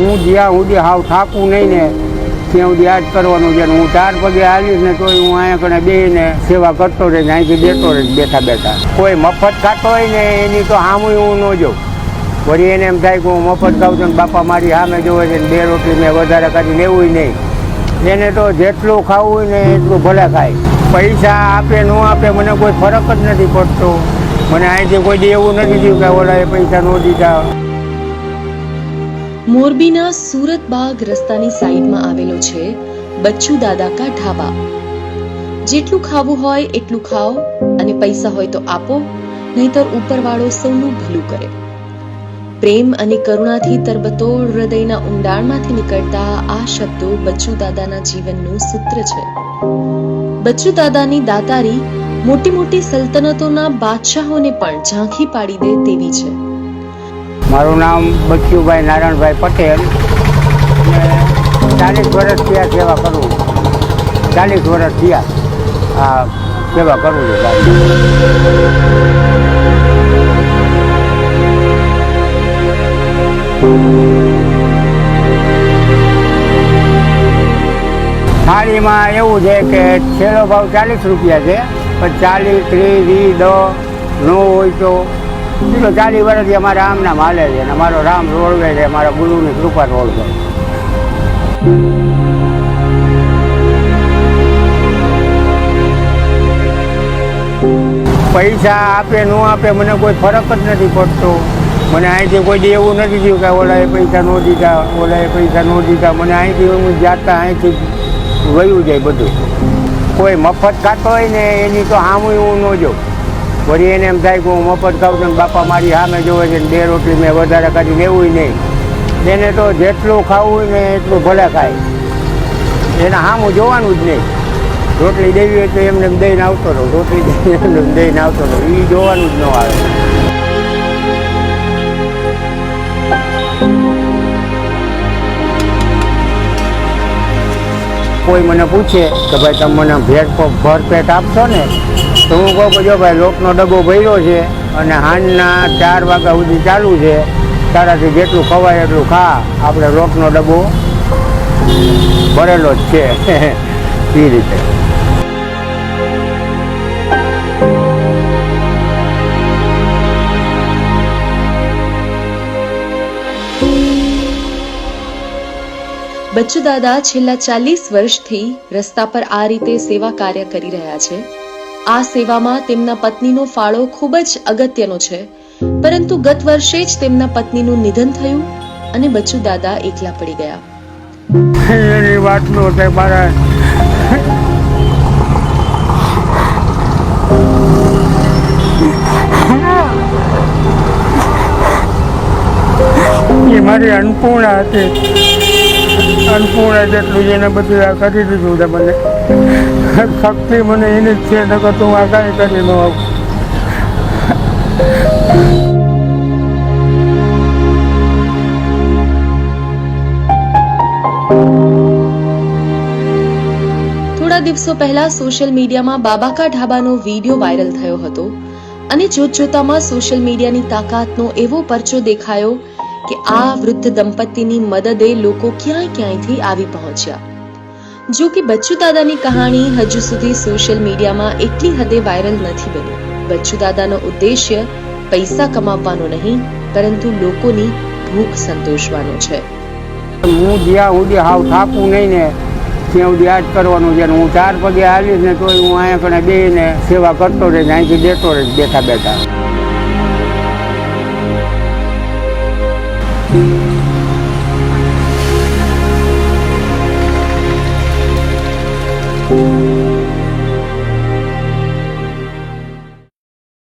હું જ્યાં સુધી હાવ થાકું નહીં ને, ત્યાં સુધી આ જ કરવાનું છે. હું ચાર પગે હાલીશ ને તોય હું અહીંયા કણે બેહીને સેવા કરતો રહીશ અહીંથી દેતો રહીશ, બેઠા બેઠા. કોઈ મફત ખાતો હોય ને એની તો સામું હું ન જોઉં. વળી એને એમ થાય કે હું મફત ખાઉં છું બાપા મારી સામે જોવે છે બે રોટલી મેં વધારે કરી લેવું નહીં. એને તો જેટલું ખાવું હોય ને એટલું ભલે ખાય. પૈસા આપે, ન આપે, મને કોઈ ફરક જ નથી પડતો. મને અહીંથી કોઈ દે એવું નથી થયું કે એ પૈસા ન દીધા. મોરબીના સુરતબાગ રસ્તાની સાઈડમાં આવેલો છે બચ્ચુ દાદા કા ઢાબા. જેટલું ખાવું હોય એટલું ખાઓ અને પૈસા હોય તો આપો, નહીતર ઉપરવાળો સૌનું ભલું કરે. પ્રેમ અને કરુણાથી તરબતોડ હૃદયના ઊંડાણમાંથી નીકળતા આ શબ્દો બચ્ચુ દાદાના જીવનનું સૂત્ર છે. બચ્ચુ દાદાની દાતારી મોટી મોટી સલ્તનતોના બાદશાહોને પણ ઝાંખી પાડી દે તેવી છે. મારું નામ બચ્ચુભાઈ નારાયણભાઈ પટેલ. અને ચાલીસ વર્ષ થયા સેવા કરું ચાલીસ વર્ષ થયા. આ સેવા કરું છું. થાળીમાં એવું છે કે છેલ્લો ભાવ ચાલીસ રૂપિયા છે, પણ ચાલીસ, ત્રીસ, વીસ, દસ, નો હોય તો બીજો ચાલી વર્ષથી અમારે આમ નામ હાલે છે અને અમારો રામ રોળવે છે, અમારા ગુરુની કૃપા રોળવે. પૈસા આપે, ન આપે, મને કોઈ ફરક જ નથી પડતો. મને અહીંથી કોઈ એવું નથી થયું કે ઓલાએ પૈસા ન દીધા ઓલાએ પૈસા ન દીધા. મને અહીંથી હું જાતા અહીંથી વયું જાય બધું. કોઈ મફત ખાતો હોય ને એની તો હામું હું ન જોઉં. વળી એને એમ થાય કે હું મફત ખાઉં છું બાપા મારી સામે જોવે છે બે રોટલી મેં વધારે કરી લેવું નહીં. એને તો જેટલું ખાવું હોય ને એટલું ભલે ખાય. એને સામું જોવાનું જ નહીં. રોટલી દેવી હોય તો એમને દઈને આવતો રહો, રોટલી એમને દઈને આવતો રહો. એ જોવાનું જ ન આવે. કોઈ મને પૂછે કે ભાઈ તમે મને ભેટ ભરપેટ આપશો ને? તો હું કહું કે ભાઈ લોકનો ડબ્બો ભર્યો છે અને હાંડના ચાર વાગ્યા સુધી ચાલુ છે, તારાથી જેટલું ખવાય એટલું ખા. આપણે લોકનો ડબ્બો ભરેલો જ છે. એ રીતે. બચ્ચુ દાદા છેલ્લા ચાલીસ વર્ષથી રસ્તા પર આ રીતે સેવા કાર્ય કરી રહ્યા છે. આ સેવામાં તેમના પત્નીનો ફાળો ખૂબ જ અગત્યનો છે. પરંતુ ગત વર્ષે જ તેમના પત્નીનું નિધન થયું અને બચ્ચુ દાદા એકલા પડી ગયા. એની વાત નો થાય મારા. એ મારી અન્નપૂર્ણા હતી. અન્નપૂર્ણા જેટલું એને બધું આ કરી દીધું છે મને. શક્તિ મને એની જ છે, નકર તો આ કાંઈ કરી ન આવું થોડા દિવસો પહેલા સોશિયલ મીડિયામાં બાબાકા ઢાબાનો વીડિયો વાયરલ થયો હતો. અને જોતજોતામાં સોશિયલ મીડિયાની તાકાતનો એવો પરચો દેખાયો કે આ વૃદ્ધ દંપતીની મદદે લોકો ક્યાંય ક્યાંયથી આવી પહોંચ્યા. જો કે બચ્ચુ દાદાની કહાણી હજુ સુધી સોશિયલ મીડિયામાં એટલી હદે વાયરલ નથી બની. બચ્ચુ દાદાનો ઉદ્દેશ્ય પૈસા કમાવવાનો નહીં, પરંતુ લોકોની ભૂખ સંતોષવાનો છે. હું જ્યાં સુધી હાવ થાકું નહીં ને, ત્યાં સુધી આ કરવાનું છે. હું ચાર પગે આવીશ ને તોય હું અહીંયા કણે બેહીને સેવા કરતો રહીશ, અહીંથી દેતો રહીશ, બેઠા બેઠા.